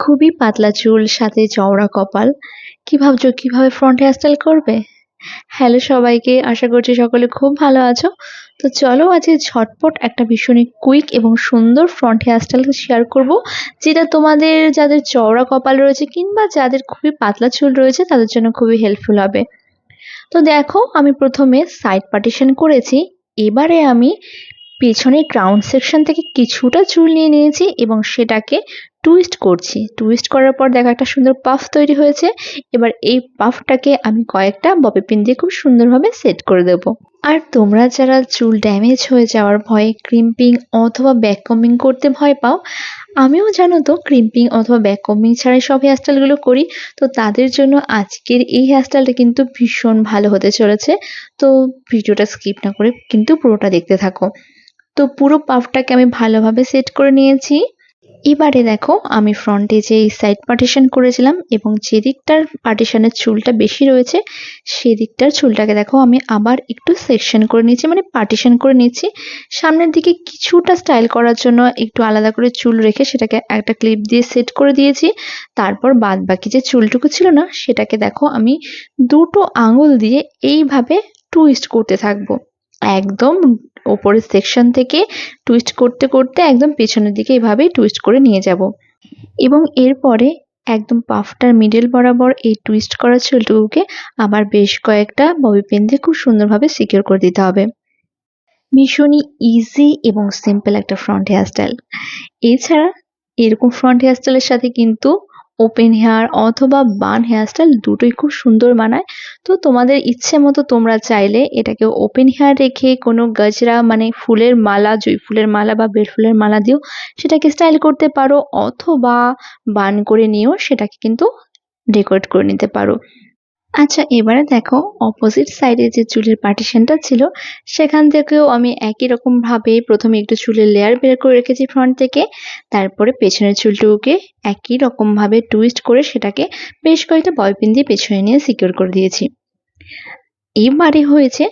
খুবই পাতলা চুল, সাথে চওড়া কপাল। কি ভাবছ, কীভাবে ফ্রন্ট হেয়ারস্টাইল করবে? হ্যালো সবাইকে, আশা করছি সকলে খুব ভালো আছো। তো চলো আজকে ঝটপট একটা ভীষণই কুইক এবং সুন্দর ফ্রন্ট হেয়ার হেয়ারস্টাইল শেয়ার করব, যেটা তোমাদের যাদের চওড়া কপাল রয়েছে কিংবা যাদের খুবই পাতলা চুল রয়েছে, তাদের জন্য খুবই হেল্পফুল হবে। তো দেখো, আমি প্রথমে সাইড পার্টিশন করেছি। এবারে আমি পেছনের ক্রাউন সেকশন থেকে কিছুটা চুল নিয়ে নিয়েছি এবং সেটাকে টুইস্ট করছি। টুইস্ট করার পর দেখো একটা সুন্দর পাফ তৈরি হয়েছে। এবার এই পাফটাকে আমি কয়েকটা ববি পিন দিয়ে খুব সুন্দরভাবে সেট করে দেবো। আর তোমরা যারা চুল ড্যামেজ হয়ে যাওয়ার ভয়ে ক্রিম্পিং অথবা ব্যাক কমিং করতে ভয় পাও, আমিও জানো তো ক্রিম্পিং অথবা ব্যাক কমিং ছাড়াই সব হেয়ারস্টাইলগুলো করি, তো তাদের জন্য আজকের এই হেয়ারস্টাইলটা কিন্তু ভীষণ ভালো হতে চলেছে। তো ভিডিওটা স্কিপ না করে কিন্তু পুরোটা দেখতে থাকো। তো পুরো পাফটাকে আমি ভালোভাবে সেট করে নিয়েছি। এবারে দেখো, আমি ফ্রন্টে যে সাইড পার্টিশন করেছিলাম এবং যে দিকটার পার্টিশনের চুলটা বেশি রয়েছে সেদিকটার চুলটাকে দেখো, আমি আবার একটু সেকশন করে নিয়েছি মানে পার্টিশন করে নিয়েছি। সামনের দিকে কিছুটা স্টাইল করার জন্য একটু আলাদা করে চুল রেখে সেটাকে একটা ক্লিপ দিয়ে সেট করে দিয়েছি। তারপর বাদ বাকি যে চুলটুকু ছিল না, সেটাকে দেখো, আমি দুটো আঙুল দিয়ে এইভাবে টুইস্ট করতে থাকব। একদম ওপরের সেকশন থেকে টুইস্ট করতে করতে একদম পেছনের দিকে এভাবেই টুইস্ট করে নিয়ে যাব। এবং এরপরে একদম পাফটার মিডল বরাবর এই টুইস্ট করা চুলটুকুকে আবার বেশ কয়েকটা ববি পেন দিয়ে খুব সুন্দরভাবে সিকিউর করে দিতে হবে। ভীষণই ইজি এবং সিম্পল একটা ফ্রন্ট হেয়ারস্টাইল এছাড়া এরকম ফ্রন্ট হেয়ারস্টাইলের সাথে কিন্তু ওপেন হেয়ার অথবা বান হেয়ারস্টাইল দুটোই খুব সুন্দর বানায়। তো তোমাদের ইচ্ছে মতো তোমরা চাইলে এটাকে ওপেন হেয়ার রেখে কোনো গজরা মানে ফুলের মালা, জুই ফুলের মালা বা বেল ফুলের মালা দিয়েও সেটাকে স্টাইল করতে পারো অথবা বান করে নিয়েও সেটাকে কিন্তু ডেকোরেট করে নিতে পারো। আচ্ছা এবারে দেখো অপোজিট সাইডে যে চুলের পার্টিশনটা ছিল, সেখান থেকেও আমি একই রকম ভাবে প্রথমে একটু চুলের লেয়ার বের করে রেখেছি ফ্রন্ট থেকে, তারপরে পেছনের চুলটুকুকে একই রকম ভাবে টুইস্ট করে সেটাকে বেশ কয়েকটা বয়পিন দিয়ে পেছনে নিয়ে সিকিউর করে দিয়েছি। এবারে হয়েছে,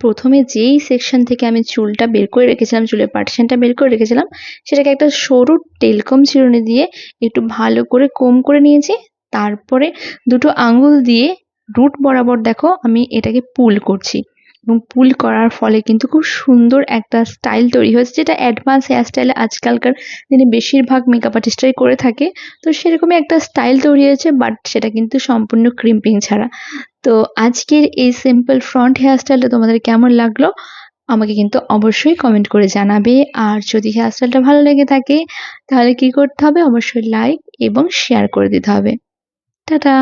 প্রথমে যেই সেকশন থেকে আমি চুলটা বের করে রেখেছিলাম, চুলের পার্টিশনটা বের করে রেখেছিলাম, সেটাকে একটা সরু টেলকম চিরুনি দিয়ে একটু ভালো করে কম করে নিয়েছি, তারপরে দুটো আঙুল দিয়ে রুট বরাবর দেখো আমি এটাকে পুল করছি। এবং পুল করার ফলে কিন্তু খুব সুন্দর একটা স্টাইল তৈরি হয়েছে, যেটা অ্যাডভান্স হেয়ার স্টাইলে আজকালকার দিনে বেশিরভাগ মেকআপ আর্টিস্টরাই করে থাকে। তো সেরকমই একটা স্টাইল তৈরি হয়েছে বাট সেটা কিন্তু সম্পূর্ণ ক্রিম্পিং ছাড়া। তো আজকের এই সিম্পল ফ্রন্ট হেয়ার স্টাইলটা তোমাদের কেমন লাগল, আমাকে কিন্তু অবশ্যই কমেন্ট করে জানাবে। আর যদি হেয়ার স্টাইলটা ভালো লেগে থাকে, তাহলে কি করতে হবে? অবশ্যই লাইক এবং শেয়ার করে দিতে হবে। টাটা!